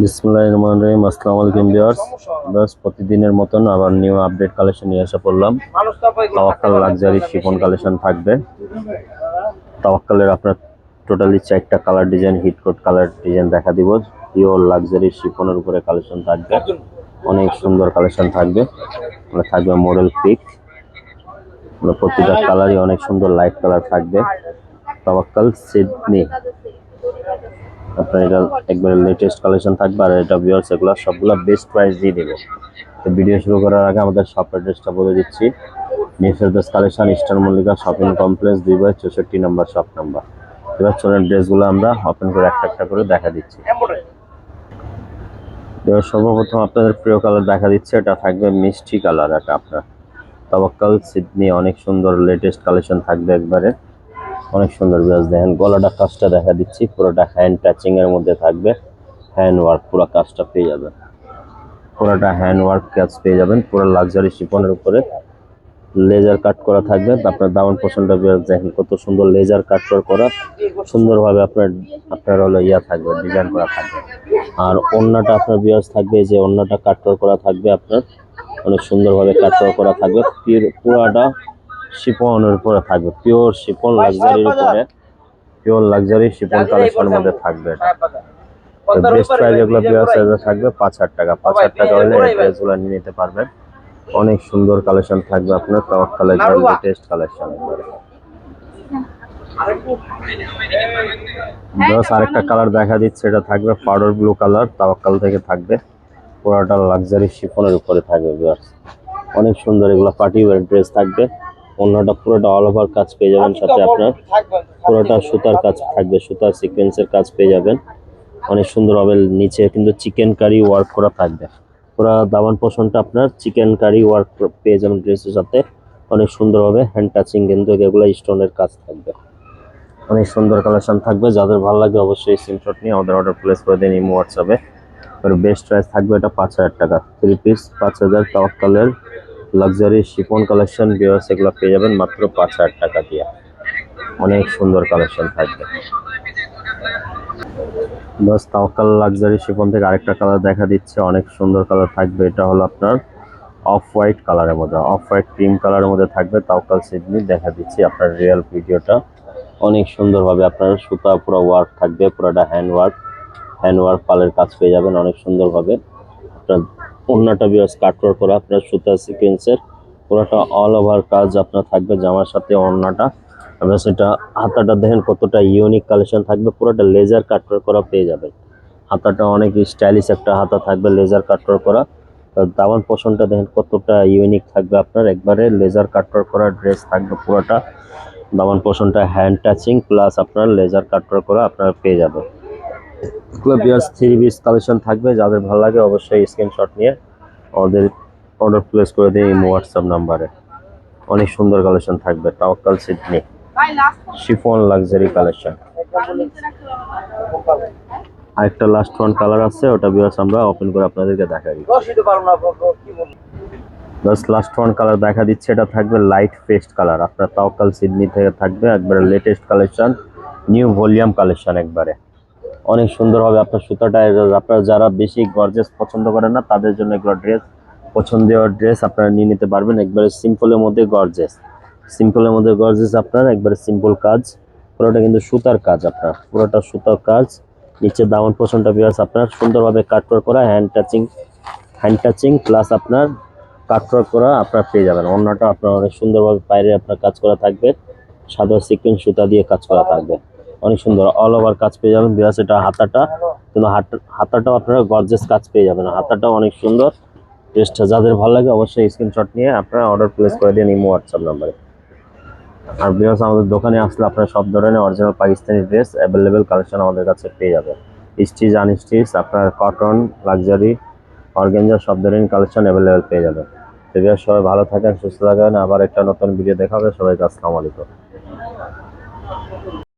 বিসমুল্লাহ রহমান রহিম আসসালামু আলাইকুম ভিউয়ার্স। বাস প্রতিদিনের মতন আবার নিউ আপডেট কালেকশন নিয়ে এসে পড়লাম। তাওয়াক্কাল লাক্সারি শিফন কালেকশন থাকবে। তাওয়াক্কালের আপনার টোটালি চারটা কালার ডিজাইন, হিট কোট কালার ডিজাইন দেখা দিব। পিওর লাক্সারি শিফনের উপরে কালেকশন থাকবে। অনেক সুন্দর কালেকশন থাকবে। মানে থাকবে মডেল পিক প্রতিটা কালারই অনেক সুন্দর লাইট কালার থাকবে। তাওয়াক্কাল সিডনি। আপনার এটা একবারে লেটেস্ট কালেকশন থাকবে আর এটা ভিউয়ার্স এগুলো সবগুলো বেস্ট প্রাইস দিয়ে দেবো। তো ভিডিও শুরু করার আগে আমাদের শপ অ্যাড্রেসটা বলে দিচ্ছি। News collection Eastern Mallika shopping complex দুই বাই চৌষট্টি নম্বর শপ নাম্বার এবার চলেন ড্রেসগুলো আমরা ওপেন করে একটা একটা করে দেখা দিচ্ছি। এবার সর্বপ্রথম আপনাদের প্রিয় কালার দেখা দিচ্ছে, এটা থাকবে মিষ্টি কালার এটা আপনার। তবাক্কাল সিডনি, অনেক সুন্দর লেটেস্ট কালেকশন থাকবে একবারে। অনেক সুন্দর ব্লাউজ দেখেন। গলাটা কাজটা দেখা দিচ্ছি, পুরোটা হ্যান্ড টাচিং এর মধ্যে থাকবে। হ্যান্ড ওয়ার্ক পুরো কাজটা পেয়ে যাবেন। পুরোটা হ্যান্ড ওয়ার্ক কাজ পেয়ে যাবেন, পুরো লাক্সারি শিপনের উপরে। লেজার কাট করা থাকবে, আপনার দামন পছন্দ দেখেন, কত সুন্দর লেজার কাট করা সুন্দরভাবে আপনার আপনার হলো ইয়া থাকবে ডিজাইন করা থাকবে। আর অন্যটা আপনার বিয়াস থাকবে, যে অন্যটা কাট করা থাকবে আপনার। অনেক সুন্দরভাবে কাট করা থাকবে। পুরাটা শিপনের উপরে থাকবে। পিওর শিপন লাক্সারির উপরে। পিওর লাক্সারি শিপন কালেকশনের মধ্যে থাকবে এটা। বেস্ট প্রাইস এগুলো পিওর সাইজে থাকবে পাঁচ হাজার টাকা। পাঁচ হাজার টাকা হলে এই ড্রেসগুলো নিয়ে নিতে পারবেন। অনেক সুন্দর কালেকশন থাকবে আপনার লেটেস্ট কালেকশন একবারে জাস্ট আরেকটা কালার দেখা দিচ্ছে এটা থাকবে পাউডার ব্লু কালার তাওয়াক্কাল থেকে থাকবে। পুরোটা লাক্সারি শিফনের উপরে থাকবে ভিউয়ার্স অনেক সুন্দর এগুলো পার্টি ওয়্যার ড্রেস থাকবে। অন্যটা পুরোটা অল ওভার কাজ পেয়ে যাবেন সাথে আপনার। পুরোটা সুতার কাজ থাকবে সুতার সিকোয়েন্সের কাজ পেয়ে যাবেন। অনেক সুন্দর হবে নিচে কিন্তু চিকেন কারি ওয়ার্ক করা থাকবে। পুরো দামান পোষণটা আপনার চিকেন কারি ওয়ার্ক পেয়ে যাবেন ড্রেসের সাথে। অনেক সুন্দর হবে হ্যান্ড টাচিং কিন্তু এগুলো স্টোনের কাজ থাকবে। অনেক সুন্দর কালেকশন থাকবে যাদের ভালো লাগে অবশ্যই স্ক্রিনশট নিয়ে আমাদের অর্ডার প্লেস করে দিন ইমো হোয়াটসঅ্যাপে বেস্ট প্রাইস থাকবে এটা পাঁচ হাজার টাকা। থ্রি পিস পাঁচ হাজার তাওয়াক্কালের লাক্সারি শিফন কালেকশন বিয়ার্স এগুলো পেয়ে যাবেন মাত্র পাঁচ হাজার টাকা দিয়ে। অনেক সুন্দর কালেকশন থাকবে। বাস তাওয়াক্কাল লাক্সারি শিফন থেকে আরেকটা কালার দেখা দিচ্ছে। অনেক সুন্দর কালার থাকবে। এটা হলো আপনার অফ হোয়াইট কালারের মধ্যে। অফ হোয়াইট ক্রিম কালারের মধ্যে থাকবে তাওকাল সিডনি। দেখা দিচ্ছি আপনার রিয়েল ভিডিওটা। অনেক সুন্দরভাবে আপনার সুতা পুরো ওয়ার্ক থাকবে। পুরোটা হ্যান্ড ওয়ার্ক হ্যান্ড ওয়ার্ক পালের কাজ পেয়ে যাবেন। অনেক সুন্দরভাবে আপনার অন্যটা বিয়াস কাটওয়ার করা আপনার সুতা সিকোয়েন্সের পুরোটা অল ওভার কাজ আপনার থাকবে জামার সাথে অন্যটা। আপনার সেটা হাতাটা দেখেন কতটা ইউনিক কালেকশন থাকবে, পুরোটা লেজার কাটওয়ার করা পেয়ে যাবেন। হাতাটা অনেক স্টাইলিশ একটা হাতা থাকবে লেজার কাটওয়ার করা দামান পোষণটা দেখেন কতটা ইউনিক থাকবে আপনার, একবারে লেজার কাটওয়ার করা ড্রেস থাকবে পুরোটা। দামান পোষণটা হ্যান্ড টাচিং প্লাস আপনার লেজার কাটওয়ার করা আপনার পেয়ে যাবে বিয়ার্স থ্রি পিস কালেকশন থাকবে যাদের ভালো লাগে অবশ্যই স্ক্রিনশট নিয়ে আমাদের অর্ডার প্লেস করে দিই এই হোয়াটসঅ্যাপ নাম্বারে অনেক সুন্দর কালেকশন থাকবে Tawakkal Sydney chiffon luxury collection আরেকটা লাস্ট ওয়ান কালার আছে ওটা বিয়ার্স আমরা ওপেন করে আপনাদেরকে দেখাই বাস লাস্ট ওয়ান কালার দেখা দিচ্ছে এটা থাকবে লাইট পেস্ট কালার আপনার তাওকাল সিডনি থেকে থাকবে একবারে latest collection new volume collection একবারে। অনেক সুন্দর হবে আপনার সুতাটা। আপনারা যারা বেশি গর্জেস পছন্দ করেন না, তাদের জন্য এগুলো ড্রেস পছন্দের ড্রেস আপনারা নিয়ে নিতে পারবেন। একবারে সিম্পলের মধ্যে গর্জেস সিম্পলের মধ্যে গর্জেস আপনার, একবারে সিম্পল কাজ। পুরোটা কিন্তু সুতার কাজ আপনার। পুরোটা সুতার কাজ। নিচে দামন পোষণটা বিয়াস আপনার সুন্দরভাবে কাটওয়ার করা hand touching hand touching plus আপনার কাটওয়ার করা আপনার পেয়ে যাবেন। অন্যটা আপনার অনেক সুন্দরভাবে বাইরে আপনার কাজ করা থাকবে। সাদা সিকুইন সুতা দিয়ে কাজ করা থাকবে। অনেক সুন্দর। অল ওভার কাজ পেয়ে যাবেন। বিয়াস, এটা হাতাটা। কিন্তু হাত- হাতাটাও আপনারা গর্জেস কাজ পেয়ে যাবেন। হাতাটাও অনেক সুন্দর। ড্রেসটা যাদের ভালো লাগে অবশ্যই স্ক্রিনশট নিয়ে আপনারা অর্ডার প্লেস করে দিন ইমো হোয়াটসঅ্যাপ নাম্বারে আর বিকজ আমাদের দোকানে আসলে আপনারা সব ধরনের original Pakistani dress available collection আমাদের কাছে পেয়ে যাবেন। স্টিচ আনস্টিচ আপনার কটন লাক্সারি অর্গেঞ্জা সব ধরনের কালেকশন অ্যাভেলেবেল পেয়ে যাবেন। তো সবাই ভালো থাকেন, সুস্থ থাকেন। আবার একটা নতুন ভিডিও দেখা হবে সবাইকে আসসালামু আলাইকুম।